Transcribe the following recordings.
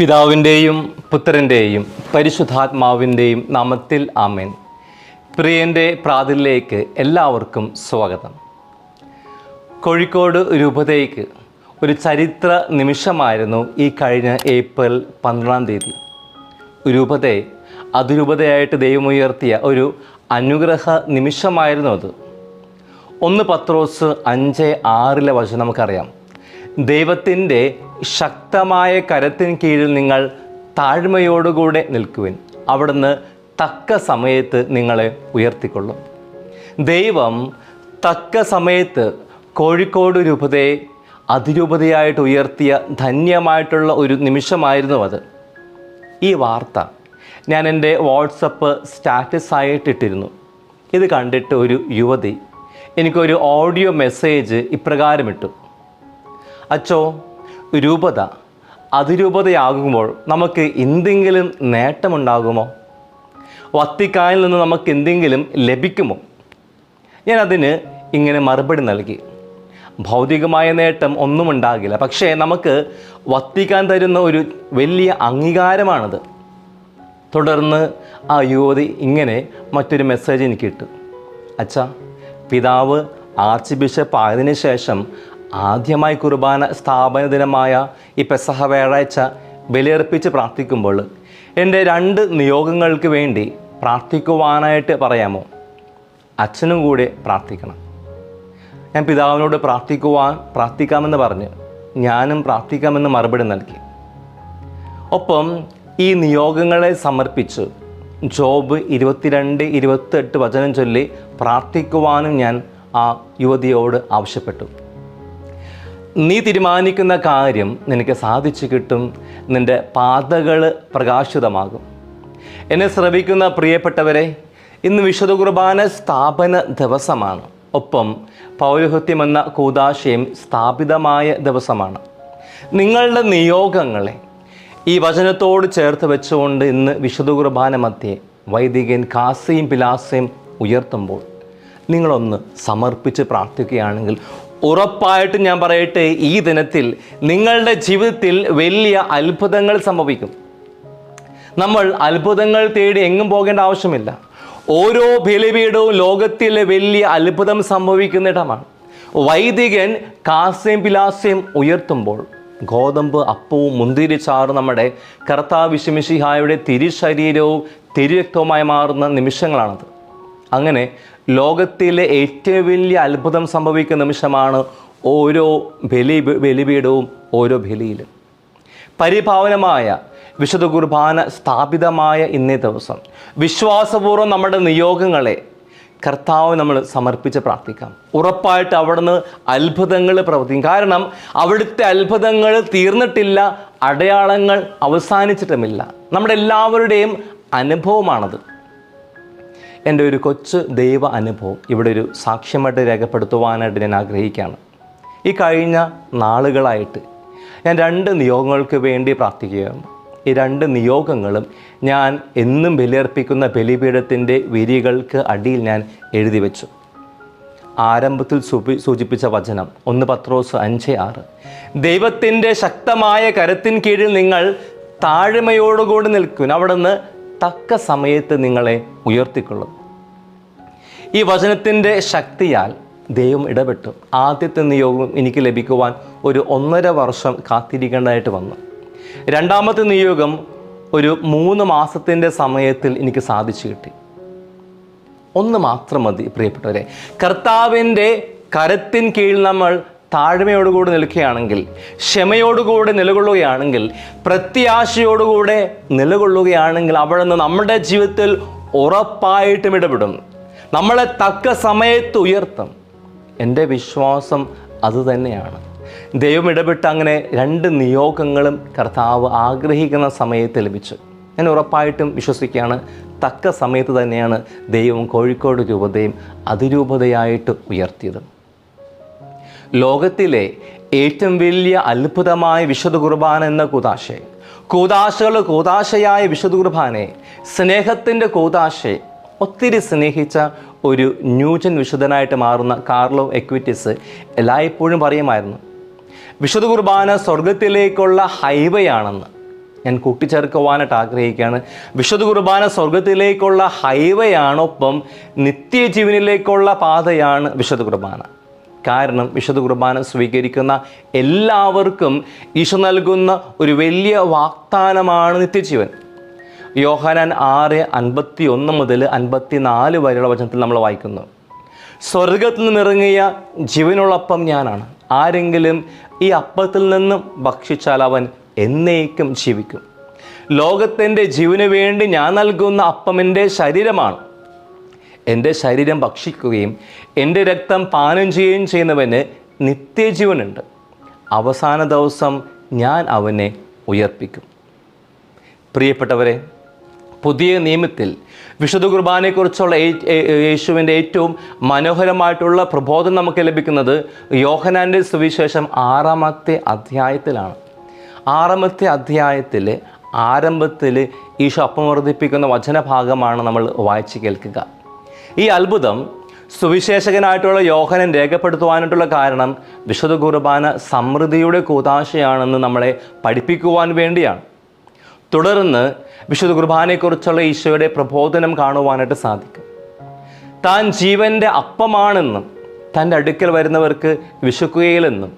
പിതാവിന്റെയും പുത്രന്റെയും പരിശുദ്ധാത്മാവിന്റെയും നാമത്തിൽ ആമേൻ. പ്രിയന്റെ പ്രാതിലേക്ക് എല്ലാവർക്കും സ്വാഗതം. കോഴിക്കോട് രൂപതയ്ക്ക് ഒരു ചരിത്ര നിമിഷമായിരുന്നു ഈ കഴിഞ്ഞ ഏപ്രിൽ പന്ത്രണ്ടാം തീയതി. രൂപതയെ അതിരൂപതയായിട്ട് ദൈവമുയർത്തിയ ഒരു അനുഗ്രഹ നിമിഷമായിരുന്നു അത്. ഒന്ന് പത്രോസ് അഞ്ച് ആറിലെ വചനം നമുക്കറിയാം. ദൈവത്തിന്റെ ശക്തമായ കരത്തിന് കീഴിൽ നിങ്ങൾ താഴ്മയോടുകൂടെ നിൽക്കുവിൻ. അവിടുന്ന് തക്ക സമയത്ത് നിങ്ങളെ ഉയർത്തിക്കൊള്ളും. ദൈവം തക്ക സമയത്ത് കോഴിക്കോട് രൂപതയെ അതിരൂപതയായിട്ട് ഉയർത്തിയ ധന്യമായിട്ടുള്ള ഒരു നിമിഷമായിരുന്നു അത്. ഈ വാർത്ത ഞാൻ എന്റെ വാട്സപ്പ് സ്റ്റാറ്റസായിട്ടിട്ടിരുന്നു. ഇത് കണ്ടിട്ട് ഒരു യുവതി എനിക്കൊരു ഓഡിയോ മെസ്സേജ് ഇപ്രകാരം ഇട്ടു അച്ചോ രൂപത. അതിരൂപതയാകുമ്പോൾ നമുക്ക് എന്തെങ്കിലും നേട്ടമുണ്ടാകുമോ? വത്തിക്കാനിൽ നിന്ന് നമുക്ക് എന്തെങ്കിലും ലഭിക്കുമോ? ഞാൻ ഇങ്ങനെ മറുപടി നൽകി. ഭൗതികമായ നേട്ടം ഒന്നും ഉണ്ടാകില്ല. പക്ഷേ നമുക്ക് വത്തിക്കാൻ തരുന്ന ഒരു വലിയ അംഗീകാരമാണത്. തുടർന്ന് ആ യുവതി ഇങ്ങനെ മറ്റൊരു മെസ്സേജ് എനിക്ക് ഇട്ടു. അച്ഛാ പിതാവ് ആർച്ച് ബിഷപ്പ് ആയതിനു ശേഷം ആദ്യമായി കുർബാന സ്ഥാപന ദിനമായ ഈ പെസഹ വ്യാഴാഴ്ച ബലിയർപ്പിച്ച് പ്രാർത്ഥിക്കുമ്പോൾ എന്റെ രണ്ട് നിയോഗങ്ങൾക്ക് വേണ്ടി പ്രാർത്ഥിക്കുവാനായിട്ട് പറയാമോ? അച്ഛനും കൂടെ പ്രാർത്ഥിക്കണം. ഞാൻ പിതാവിനോട് പ്രാർത്ഥിക്കുവാൻ പ്രാർത്ഥിക്കാമെന്ന് പറഞ്ഞ് ഞാനും പ്രാർത്ഥിക്കാമെന്ന് മറുപടി നൽകി. ഒപ്പം ഈ നിയോഗങ്ങളെ സമർപ്പിച്ച് ജോബ് ഇരുപത്തിരണ്ട് ഇരുപത്തെട്ട് വചനം ചൊല്ലി പ്രാർത്ഥിക്കുവാനും ഞാൻ ആ യുവതിയോട് ആവശ്യപ്പെട്ടു. നീ തീരുമാനിക്കുന്ന കാര്യം നിനക്ക് സാധിച്ചു കിട്ടും. നിന്റെ പാതകൾ പ്രകാശിതമാകും. എന്നെ ശ്രവിക്കുന്ന പ്രിയപ്പെട്ടവരെ ഇന്ന് വിശുദ്ധ കുർബാന സ്ഥാപന ദിവസമാണ്. ഒപ്പം പൗരോഹിത്യം എന്ന കൂതാശയം സ്ഥാപിതമായ ദിവസമാണ്. നിങ്ങളുടെ നിയോഗങ്ങളെ ഈ വചനത്തോട് ചേർത്ത് വെച്ചുകൊണ്ട് ഇന്ന് വിശുദ്ധ കുർബാന മധ്യേ വൈദികൻ കാസയും പിലാസയും ഉയർത്തുമ്പോൾ നിങ്ങളൊന്ന് സമർപ്പിച്ച് പ്രാർത്ഥിക്കുകയാണെങ്കിൽ ഉറപ്പായിട്ടും ഞാൻ പറയട്ടെ ഈ ദിനത്തിൽ നിങ്ങളുടെ ജീവിതത്തിൽ വലിയ അത്ഭുതങ്ങൾ സംഭവിക്കും. നമ്മൾ അത്ഭുതങ്ങൾ തേടി എങ്ങും പോകേണ്ട ആവശ്യമില്ല. ഓരോ ബലിപീഠവും ലോകത്തിലെ വലിയ അത്ഭുതം സംഭവിക്കുന്ന ഇടമാണ്. വൈദികൻ കാസ്യം പിലാസ്യം ഉയർത്തുമ്പോൾ ഗോതമ്പ് അപ്പവും മുന്തിരിച്ചാറും നമ്മുടെ കർത്താവ് വിശമിഷിഹായുടെ തിരുശരീരവും തിരുരക്തവുമായി മാറുന്ന നിമിഷങ്ങളാണത്. അങ്ങനെ ലോകത്തിലെ ഏറ്റവും വലിയ അത്ഭുതം സംഭവിക്കുന്ന നിമിഷമാണ് ഓരോ ബലി ബലിപീഠവും ഓരോ ബലിയിലും. പരിഭാവനമായ വിശുദ്ധ കുർബാന സ്ഥാപിതമായ ഇന്നേ ദിവസം. വിശ്വാസപൂർവം നമ്മുടെ നിയോഗങ്ങളെ കർത്താവ് നമ്മൾ സമർപ്പിച്ച് പ്രാർത്ഥിക്കാം. ഉറപ്പായിട്ട് അവിടുന്ന് അത്ഭുതങ്ങൾ പ്രവർത്തിക്കും. കാരണം അവിടുത്തെ അത്ഭുതങ്ങൾ തീർന്നിട്ടില്ല അടയാളങ്ങൾ അവസാനിച്ചിട്ടുമില്ല. നമ്മുടെ എല്ലാവരുടെയും അനുഭവമാണത്. എന്റെ ഒരു കൊച്ചു ദൈവ അനുഭവം ഇവിടെ ഒരു സാക്ഷ്യമായിട്ട് രേഖപ്പെടുത്തുവാനായിട്ട് ഞാൻ ആഗ്രഹിക്കുകയാണ്. ഈ കഴിഞ്ഞ നാളുകളായിട്ട് ഞാൻ രണ്ട് നിയോഗങ്ങൾക്ക് വേണ്ടി പ്രാർത്ഥിക്കുകയാണ്. ഈ രണ്ട് നിയോഗങ്ങളും ഞാൻ എന്നും ബലിയർപ്പിക്കുന്ന ബലിപീഠത്തിന്റെ വിരികൾക്ക് അടിയിൽ ഞാൻ എഴുതി വെച്ചു. ആരംഭത്തിൽ സൂചിപ്പിച്ച വചനം ഒന്ന് പത്രോസ് അഞ്ച് ആറ്. ദൈവത്തിന്റെ ശക്തമായ കരത്തിൻ കീഴിൽ നിങ്ങൾ താഴ്മയോടുകൂടി നിൽക്കും അവിടുന്ന് തക്ക സമയത്ത് നിങ്ങളെ ഉയർത്തിക്കൊള്ളും ഈ വചനത്തിന്റെ ശക്തിയാൽ ദൈവം ഇടപെട്ടു. ആദ്യത്തെ നിയോഗം എനിക്ക് ലഭിക്കുവാൻ ഒരു ഒന്നര വർഷം കാത്തിരിക്കേണ്ടതായിട്ട് വന്നു. രണ്ടാമത്തെ നിയോഗം ഒരു മൂന്ന് മാസത്തിന്റെ സമയത്തിൽ എനിക്ക് സാധിച്ചു കിട്ടി. ഒന്ന് മാത്രം മതി പ്രിയപ്പെട്ടവരെ. കർത്താവിന്റെ കരത്തിൻ കീഴിൽ നമ്മൾ താഴ്മയോടുകൂടി നിൽക്കുകയാണെങ്കിൽ ക്ഷമയോടുകൂടി നിലകൊള്ളുകയാണെങ്കിൽ പ്രത്യാശയോടുകൂടെ നിലകൊള്ളുകയാണെങ്കിൽ അവിടെ നിന്ന് നമ്മുടെ ജീവിതത്തിൽ ഉറപ്പായിട്ടും ഇടപെടും. നമ്മളെ തക്ക സമയത്ത് ഉയർത്തും. എന്റെ വിശ്വാസം അതുതന്നെയാണ് ദൈവം ഇടപെട്ട് അങ്ങനെ രണ്ട് നിയോഗങ്ങളും കർത്താവ് ആഗ്രഹിക്കുന്ന സമയത്ത് ലഭിച്ചു. ഞാൻ ഉറപ്പായിട്ടും വിശ്വസിക്കുകയാണ് തക്ക സമയത്ത് തന്നെയാണ് ദൈവം കോഴിക്കോട് രൂപതയും അതിരൂപതയായിട്ട് ഉയർത്തിയത്. ലോകത്തിലെ ഏറ്റവും വലിയ അത്ഭുതമായ വിശുദ്ധ കുർബാന എന്ന കൂതാശെ. കൂതാശകൾ കൂതാശയായ വിശുദ്ധ കുർബാനെ സ്നേഹത്തിന്റെ കൂതാശെ ഒത്തിരി സ്നേഹിച്ച ഒരു ന്യൂജൻ വിശുദ്ധനായിട്ട് മാറുന്ന കാർലോ എക്വിറ്റിസ് എല്ലായ്പ്പോഴും പറയുമായിരുന്നു വിശുദ്ധ കുർബാന സ്വർഗത്തിലേക്കുള്ള ഹൈവേ ആണെന്ന് ഞാൻ കൂട്ടിച്ചേർക്കുവാനായിട്ട് ആഗ്രഹിക്കുകയാണ്. വിശുദ്ധ കുർബാന സ്വർഗത്തിലേക്കുള്ള ഹൈവേ ആണൊപ്പം നിത്യജീവനിലേക്കുള്ള പാതയാണ് വിശുദ്ധ കുർബാന കാരണം വിശുദ്ധ കുർബാന സ്വീകരിക്കുന്ന എല്ലാവർക്കും ഈശോ നൽകുന്ന ഒരു വലിയ വാഗ്ദാനമാണ് നിത്യജീവൻ. യോഹനാൻ ആറ് അൻപത്തി ഒന്ന് മുതൽ അൻപത്തി നാല് വരെയുള്ള വചനത്തിൽ നമ്മൾ വായിക്കുന്നു. സ്വർഗത്തിൽ നിന്നിറങ്ങിയ ജീവനുള്ളപ്പം ഞാനാണ്. ആരെങ്കിലും ഈ അപ്പത്തിൽ നിന്നും ഭക്ഷിച്ചാൽ അവൻ എന്നേക്കും ജീവിക്കും. ലോകത്തിന്റെ ജീവന് വേണ്ടി ഞാൻ നൽകുന്ന അപ്പം എന്റെ ശരീരമാണ്. എന്റെ ശരീരം ഭക്ഷിക്കുകയും എന്റെ രക്തം പാനം ചെയ്യുകയും ചെയ്യുന്നവന് നിത്യജീവനുണ്ട്. അവസാന ദിവസം ഞാൻ അവനെ ഉയർപ്പിക്കും. പ്രിയപ്പെട്ടവരെ പുതിയ നിയമത്തിൽ വിശുദ്ധ കുർബാനയെക്കുറിച്ചുള്ള യേശുവിന്റെ ഏറ്റവും മനോഹരമായിട്ടുള്ള പ്രബോധം നമുക്ക് ലഭിക്കുന്നത് യോഹനാന്റെ സുവിശേഷം ആറാമത്തെ അധ്യായത്തിലാണ്. ആറാമത്തെ അധ്യായത്തിൽ ആരംഭത്തിൽ ഈശോ അപ്പം വർദ്ധിപ്പിക്കുന്ന വചനഭാഗമാണ് നമ്മൾ വായിച്ച് കേൾക്കുക. ഈ അത്ഭുതം സുവിശേഷകനായിട്ടുള്ള യോഹനൻ രേഖപ്പെടുത്തുവാനായിട്ടുള്ള കാരണം വിശുദ്ധ കുർബാന സമൃദ്ധിയുടെ കൂതാശയാണെന്ന് നമ്മളെ പഠിപ്പിക്കുവാൻ വേണ്ടിയാണ്. തുടർന്ന് വിശുദ്ധ കുർബാനയെക്കുറിച്ചുള്ള ഈശോയുടെ പ്രബോധനം കാണുവാനായിട്ട് സാധിക്കും. താൻ ജീവന്റെ അപ്പമാണെന്നും തന്റെ അടുക്കൽ വരുന്നവർക്ക് വിശക്കുകയില്ലെന്നും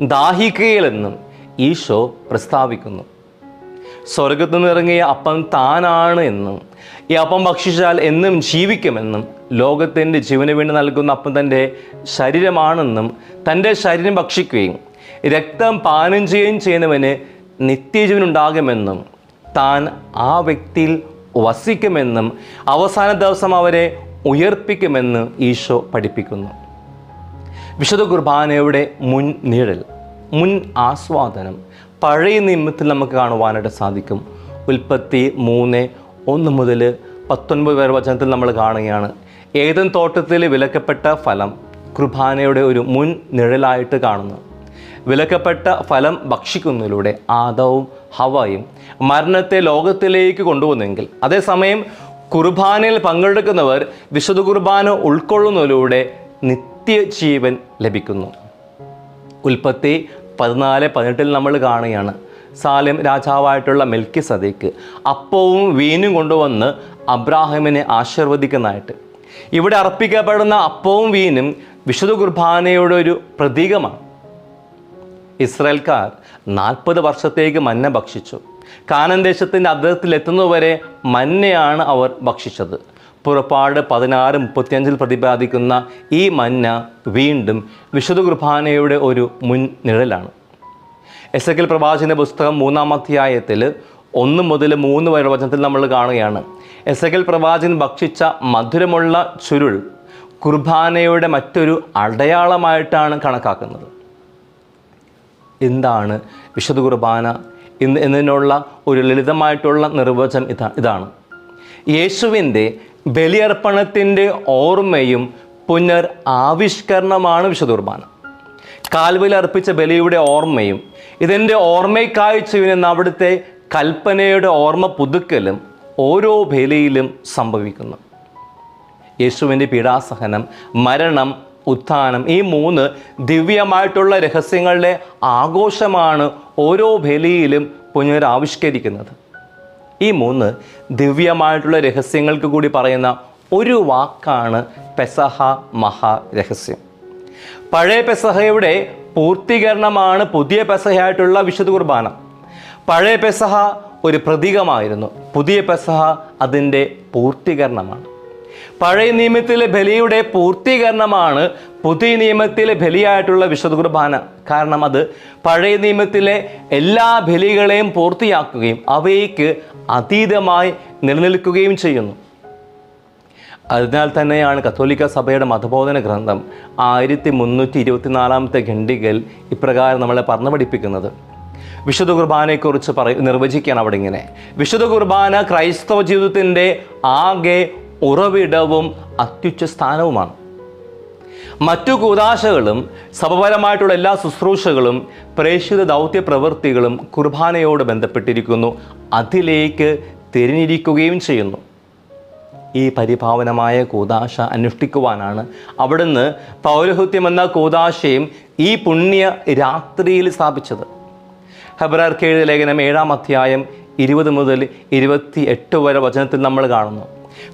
ദാഹിക്കുകയില്ലെന്നും ഈശോ പ്രസ്താവിക്കുന്നു. സ്വർഗത്തു നിന്നിറങ്ങിയ അപ്പം താനാണ് എന്നും ഈ അപ്പം ഭക്ഷിച്ചാൽ എന്നും ജീവിക്കുമെന്നും ലോകത്തിന്റെ ജീവന് വേണ്ടി നൽകുന്ന അപ്പം തന്റെ ശരീരമാണെന്നും തന്റെ ശരീരം ഭക്ഷിക്കുകയും രക്തം പാനം ചെയ്യുകയും ചെയ്യുന്നവന് നിത്യജീവൻ ഉണ്ടാകുമെന്നും താൻ ആ വ്യക്തിയിൽ വസിക്കുമെന്നും അവസാന ദിവസം അവരെ ഉയർപ്പിക്കുമെന്ന് ഈശോ പഠിപ്പിക്കുന്നു. വിശുദ്ധ കുർബാനയുടെ മുൻ നിഴൽ മുൻ ആസ്വാദനം പഴയ നിയമത്തിൽ നമുക്ക് കാണുവാനായിട്ട് സാധിക്കും. ഉൽപ്പത്തി മൂന്ന് ഒന്ന് മുതൽ പത്തൊൻപത് വരെ വചനത്തിൽ നമ്മൾ കാണുകയാണ്. ഏതൻ തോട്ടത്തിൽ വിലക്കപ്പെട്ട ഫലം കുർബാനയുടെ ഒരു മുൻ നിഴലായിട്ട് കാണുന്നു. വിലക്കപ്പെട്ട ഫലം ഭക്ഷിക്കുന്നതിലൂടെ ആദവും ഹവയും മരണത്തെ ലോകത്തിലേക്ക് കൊണ്ടുവന്നെങ്കിൽ അതേസമയം കുർബാനയിൽ പങ്കെടുക്കുന്നവർ വിശുദ്ധ കുർബാന ഉൾക്കൊള്ളുന്നതിലൂടെ നിത്യജീവൻ ലഭിക്കുന്നു. ഉൽപ്പത്തി പതിനാല് പതിനെട്ടിൽ നമ്മൾ കാണുകയാണ്. സാലിം രാജാവായിട്ടുള്ള മെൽക്കി സദീഖ് അപ്പവും വീനും കൊണ്ടുവന്ന് അബ്രാഹിമിനെ ആശീർവദിക്കുന്നതായിട്ട്. ഇവിടെ അർപ്പിക്കപ്പെടുന്ന അപ്പവും വീനും വിശുദ്ധ കുർബാനയുടെ ഒരു പ്രതീകമാണ്. ഇസ്രായേൽക്കാർ നാൽപ്പത് വർഷത്തേക്ക് മന്ന ഭക്ഷിച്ചു. കാനൻ ദേശത്തിന്റെ അതിർത്തിയിൽ എത്തുന്നതുവരെ മന്നയാണ് അവർ ഭക്ഷിച്ചത്. പുറപ്പാട് പതിനാറ് മുപ്പത്തിയഞ്ചിൽ പ്രതിപാദിക്കുന്ന ഈ മന്ന വീണ്ടും വിശുദ്ധ കുർബാനയുടെ ഒരു മുൻ എസ് എൽ പ്രവാചന പുസ്തകം മൂന്നാം അധ്യായത്തിൽ ഒന്ന് മുതൽ മൂന്ന് വരെ വചനത്തിൽ നമ്മൾ കാണുകയാണ്. എസ് എൽ പ്രവാചകൻ ഭക്ഷിച്ച മധുരമുള്ള ചുരുൾ കുർബാനയുടെ മറ്റൊരു അടയാളമായിട്ടാണ് കണക്കാക്കുന്നത്. എന്താണ് വിശുദ്ധ കുർബാന? എന്ന് എന്നതിനുള്ള ഒരു ലളിതമായിട്ടുള്ള നിർവചനം ഇതാ ഇതാണ്. യേശുവിന്റെ ബലിയർപ്പണത്തിന്റെ ഓർമ്മയും പുനർ ആവിഷ്കരണമാണ് വിശുദ്ധ കുർബാന. കാൽവയിൽ അർപ്പിച്ച ബലിയുടെ ഓർമ്മയും ഇതിന്റെ ഓർമ്മയ്ക്കായി ചെയ്യുന്ന അവിടുത്തെ കൽപ്പനയുടെ ഓർമ്മ പുതുക്കലും ഓരോ വേലയിലും സംഭവിക്കുന്നു. യേശുവിന്റെ പീഡാസഹനം മരണം ഉത്ഥാനം ഈ മൂന്ന് ദിവ്യമായിട്ടുള്ള രഹസ്യങ്ങളുടെ ആഘോഷമാണ് ഓരോ ബലിയിലും പുനരാവിഷ്കരിക്കുന്നത്. ഈ മൂന്ന് ദിവ്യമായിട്ടുള്ള രഹസ്യങ്ങൾക്ക് കൂടി പറയുന്ന ഒരു വാക്കാണ് പെസഹ മഹാരഹസ്യം. പഴയ പെസഹയുടെ പൂർത്തീകരണമാണ് പുതിയ പെസഹയായിട്ടുള്ള വിശുദ്ധ കുർബാന. പഴയ പെസഹ ഒരു പ്രതീകമായിരുന്നു. പുതിയ പെസഹ അതിന്റെ പൂർത്തീകരണമാണ്. പഴയ നിയമത്തിലെ ബലിയുടെ പൂർത്തീകരണമാണ് പുതിയ നിയമത്തിലെ ബലിയായിട്ടുള്ള വിശുദ്ധ കുർബാന. കാരണം അത് പഴയ നിയമത്തിലെ എല്ലാ ബലികളെയും പൂർത്തിയാക്കുകയും അവയ്ക്ക് അതീതമായി നിലനിൽക്കുകയും ചെയ്യുന്നു. അതിനാൽ തന്നെയാണ് കത്തോലിക്ക സഭയുടെ മതബോധന ഗ്രന്ഥം ആയിരത്തി മുന്നൂറ്റി ഇരുപത്തിനാലാമത്തെ ഖണ്ഡികൽ ഇപ്രകാരം നമ്മളെ പറഞ്ഞു പഠിപ്പിക്കുന്നത് വിശുദ്ധ കുർബാനയെക്കുറിച്ച് പറ നിർവചിക്കുകയാണ് അവിടെ ഇങ്ങനെ വിശുദ്ധ കുർബാന ക്രൈസ്തവ ജീവിതത്തിന്റെ ആകെ ഉറവിടവും അത്യുച്ച സ്ഥാനവുമാണ്. മറ്റു കൂതാശകളും സഭപരമായിട്ടുള്ള എല്ലാ ശുശ്രൂഷകളും പ്രേക്ഷിത ദൗത്യ പ്രവൃത്തികളും കുർബാനയോട് ബന്ധപ്പെട്ടിരിക്കുന്നു. അതിലേക്ക് തിരിഞ്ഞിരിക്കുകയും ചെയ്യുന്നു. ഈ പരിഭാവനമായ കൂതാശ അനുഷ്ഠിക്കുവാനാണ്. അവിടുന്ന് പൗരഹൃത്യം എന്ന കൂതാശയും ഈ പുണ്യ രാത്രിയിൽ സ്ഥാപിച്ചത്. ഹെബ്രാർക്ക് എഴുതിയ ലേഖനം ഏഴാം അധ്യായം ഇരുപത് മുതൽ ഇരുപത്തി എട്ട് വരെ വചനത്തിൽ നമ്മൾ കാണുന്നു.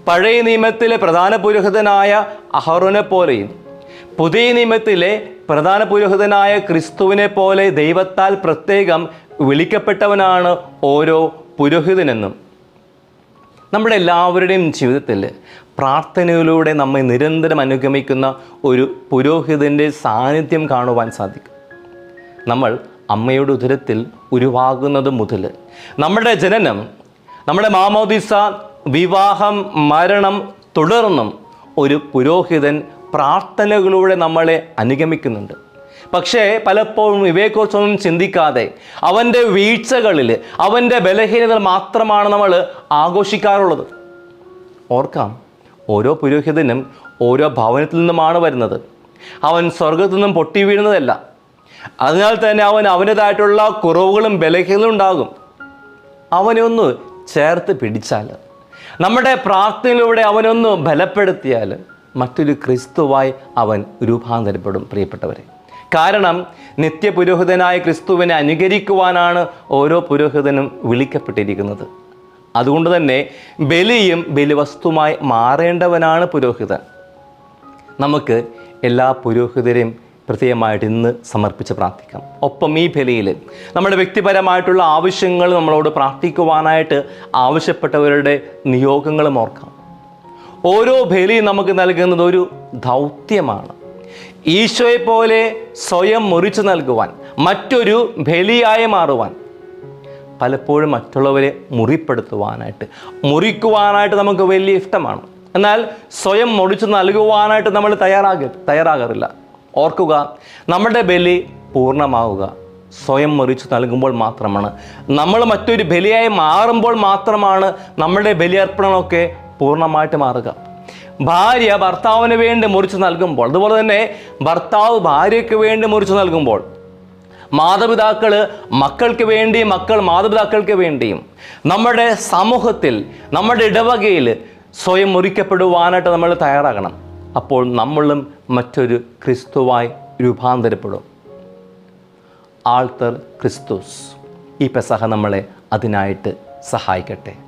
പഴയ നിയമത്തിലെ പ്രധാന പുരോഹിതനായ അഹറുനെ പോലെയും പുതിയ നിയമത്തിലെ പ്രധാന പുരോഹിതനായ ക്രിസ്തുവിനെ പോലെ ദൈവത്താൽ പ്രത്യേകം വിളിക്കപ്പെട്ടവനാണ് ഓരോ പുരോഹിതനെന്നും. നമ്മുടെ എല്ലാവരുടെയും ജീവിതത്തിൽ പ്രാർത്ഥനയിലൂടെ നമ്മെ നിരന്തരം അനുഗമിക്കുന്ന ഒരു പുരോഹിതന്റെ സാന്നിധ്യം കാണുവാൻ സാധിക്കും. നമ്മൾ അമ്മയുടെ ഉദരത്തിൽ ഉരുവാകുന്നത് മുതൽ നമ്മുടെ ജനനം നമ്മുടെ മാമോദിസ വിവാഹം മരണം തുടർന്നും ഒരു പുരോഹിതൻ പ്രാർത്ഥനകളിലൂടെ നമ്മളെ അനുഗമിക്കുന്നുണ്ട്. പക്ഷേ പലപ്പോഴും ഇവയെക്കുറിച്ചൊന്നും ചിന്തിക്കാതെ അവന്റെ വീഴ്ചകളിൽ അവന്റെ ബലഹീനതകൾ മാത്രമാണ് നമ്മൾ ആഘോഷിക്കാറുള്ളത്. ഓർക്കാം ഓരോ പുരോഹിതനും ഓരോ ഭവനത്തിൽ നിന്നുമാണ് വരുന്നത്. അവൻ സ്വർഗത്തു നിന്നും പൊട്ടി വീഴുന്നതല്ല. അതിനാൽ തന്നെ അവൻ അവന്റേതായിട്ടുള്ള കുറവുകളും ബലഹീനതകളും ഉണ്ടാകും. അവനൊന്ന് ചേർത്ത് പിടിച്ചാൽ നമ്മുടെ പ്രാർത്ഥനയിലൂടെ അവനൊന്ന് ബലപ്പെടുത്തിയാൽ മറ്റൊരു ക്രിസ്തുവായി അവൻ രൂപാന്തരപ്പെടും പ്രിയപ്പെട്ടവരെ. കാരണം നിത്യപുരോഹിതനായ ക്രിസ്തുവിനെ അനുകരിക്കുവാനാണ് ഓരോ പുരോഹിതനും വിളിക്കപ്പെട്ടിരിക്കുന്നത്. അതുകൊണ്ട് തന്നെ ബലിയും ബലിവസ്തുമായി മാറേണ്ടവനാണ് പുരോഹിതൻ. നമുക്ക് എല്ലാ പുരോഹിതരെയും പ്രത്യേകമായിട്ട് ഇന്ന് സമർപ്പിച്ച് പ്രാർത്ഥിക്കാം. ഒപ്പം ഈ ബലിയിൽ നമ്മുടെ വ്യക്തിപരമായിട്ടുള്ള ആവശ്യങ്ങൾ നമ്മളോട് പ്രാർത്ഥിക്കുവാനായിട്ട് ആവശ്യപ്പെട്ടവരുടെ നിയോഗങ്ങളും ഓർക്കാം. ഓരോ ബലിയും നമുക്ക് നൽകുന്നത് ഒരു ദൗത്യമാണ്. ഈശോയെ പോലെ സ്വയം മുറിച്ചു നൽകുവാൻ മറ്റൊരു ബലിയായി മാറുവാൻ പലപ്പോഴും മറ്റുള്ളവരെ മുറിപ്പെടുത്തുവാനായിട്ട് മുറിക്കുവാനായിട്ട് നമുക്ക് വലിയ ഇഷ്ടമാണ്. എന്നാൽ സ്വയം മുറിച്ച് നൽകുവാനായിട്ട് നമ്മൾ തയ്യാറാക തയ്യാറാകാറില്ല. ഓർക്കുക നമ്മുടെ ബലി പൂർണമാവുക. സ്വയം മുറിച്ച് നൽകുമ്പോൾ മാത്രമാണ്. നമ്മൾ മറ്റൊരു ബലിയായി മാറുമ്പോൾ മാത്രമാണ് നമ്മുടെ ബലിയർപ്പണമൊക്കെ പൂർണമായിട്ട് മാറുക. ഭാര്യ ഭർത്താവിന് വേണ്ടി മുറിച്ച് നൽകുമ്പോൾ അതുപോലെ തന്നെ ഭർത്താവ് ഭാര്യയ്ക്ക് വേണ്ടി മുറിച്ച് നൽകുമ്പോൾ മാതാപിതാക്കൾ മക്കൾക്ക് വേണ്ടിയും മക്കൾ മാതാപിതാക്കൾക്ക് വേണ്ടിയും നമ്മുടെ സമൂഹത്തിൽ നമ്മുടെ ഇടവകയിൽ സ്വയം മുറിക്കപ്പെടുവാനായിട്ട് നമ്മൾ തയ്യാറാകണം. അപ്പോൾ നമ്മളും മറ്റൊരു ക്രിസ്തുവായി രൂപാന്തരപ്പെടും. ആൾത്തർ ക്രിസ്തുസ്. ഈ പെസഹ നമ്മളെ അതിനായിട്ട് സഹായിക്കട്ടെ.